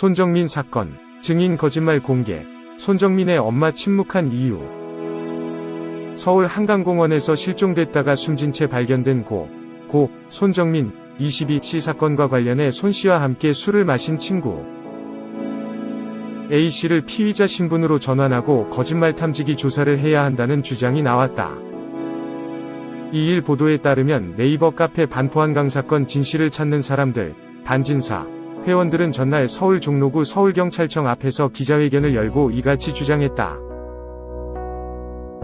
손정민 사건, 증인 거짓말 공개, 손정민의 엄마 침묵한 이유. 서울 한강공원에서 실종됐다가 숨진 채 발견된 고, 고, 손정민, 22씨 사건과 관련해 손 씨와 함께 술을 마신 친구. A 씨를 피의자 신분으로 전환하고 거짓말 탐지기 조사를 해야 한다는 주장이 나왔다. 이일 보도에 따르면 네이버 카페 반포한강 사건 진실을 찾는 사람들, 반진사, 회원들은 전날 서울 종로구 서울경찰청 앞에서 기자회견을 열고 이같이 주장했다.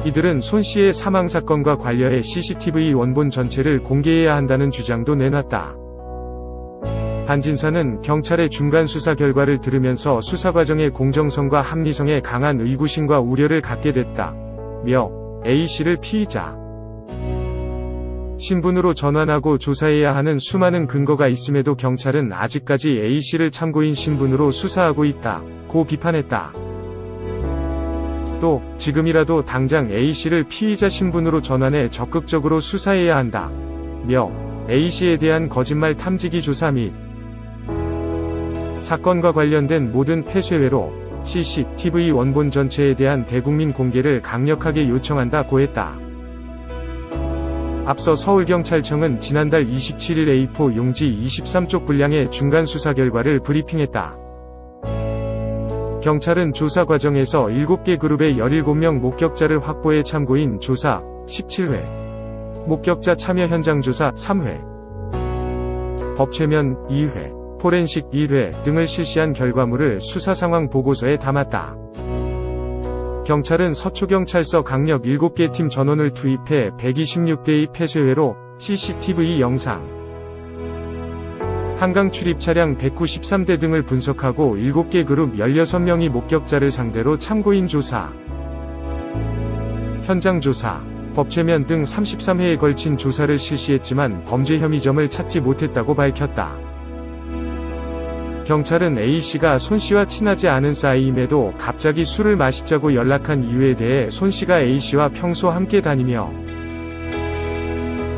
이들은 손 씨의 사망 사건과 관련해 CCTV 원본 전체를 공개해야 한다는 주장도 내놨다. 반진사는 경찰의 중간 수사 결과를 들으면서 수사 과정의 공정성과 합리성에 강한 의구심과 우려를 갖게 됐다. 며 A 씨를 피의자 신분으로 전환하고 조사해야 하는 수많은 근거가 있음에도 경찰은 아직까지 A 씨를 참고인 신분으로 수사하고 있다. 고 비판했다. 또 지금이라도 당장 A 씨를 피의자 신분으로 전환해 적극적으로 수사해야 한다. 며 A 씨에 대한 거짓말 탐지기 조사 및 사건과 관련된 모든 폐쇄회로 CCTV 원본 전체에 대한 대국민 공개를 강력하게 요청한다고 했다. 앞서 서울경찰청은 지난달 27일 A4 용지 23쪽 분량의 중간 수사 결과를 브리핑했다. 경찰은 조사 과정에서 7개 그룹의 17명 목격자를 확보해 참고인 조사 17회, 목격자 참여 현장 조사 3회, 법체면 2회, 포렌식 1회 등을 실시한 결과물을 수사 상황 보고서에 담았다. 경찰은 서초경찰서 강력 7개 팀 전원을 투입해 126대의 폐쇄회로 CCTV 영상, 한강 출입 차량 193대 등을 분석하고 7개 그룹 16명이 목격자를 상대로 참고인 조사, 현장 조사, 법체면 등 33회에 걸친 조사를 실시했지만 범죄 혐의점을 찾지 못했다고 밝혔다. 경찰은 A씨가 손씨와 친하지 않은 사이임에도 갑자기 술을 마시자고 연락한 이유에 대해 손씨가 A씨와 평소 함께 다니며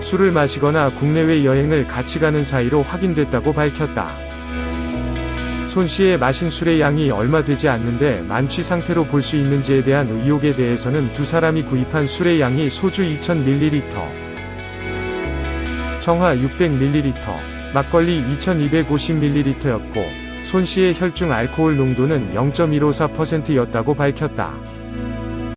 술을 마시거나 국내외 여행을 같이 가는 사이로 확인됐다고 밝혔다. 손씨의 마신 술의 양이 얼마 되지 않는데 만취 상태로 볼 수 있는지에 대한 의혹에 대해서는 두 사람이 구입한 술의 양이 소주 2000ml, 청화 600ml, 막걸리 2250ml였고, 손 씨의 혈중 알코올 농도는 0.154%였다고 밝혔다.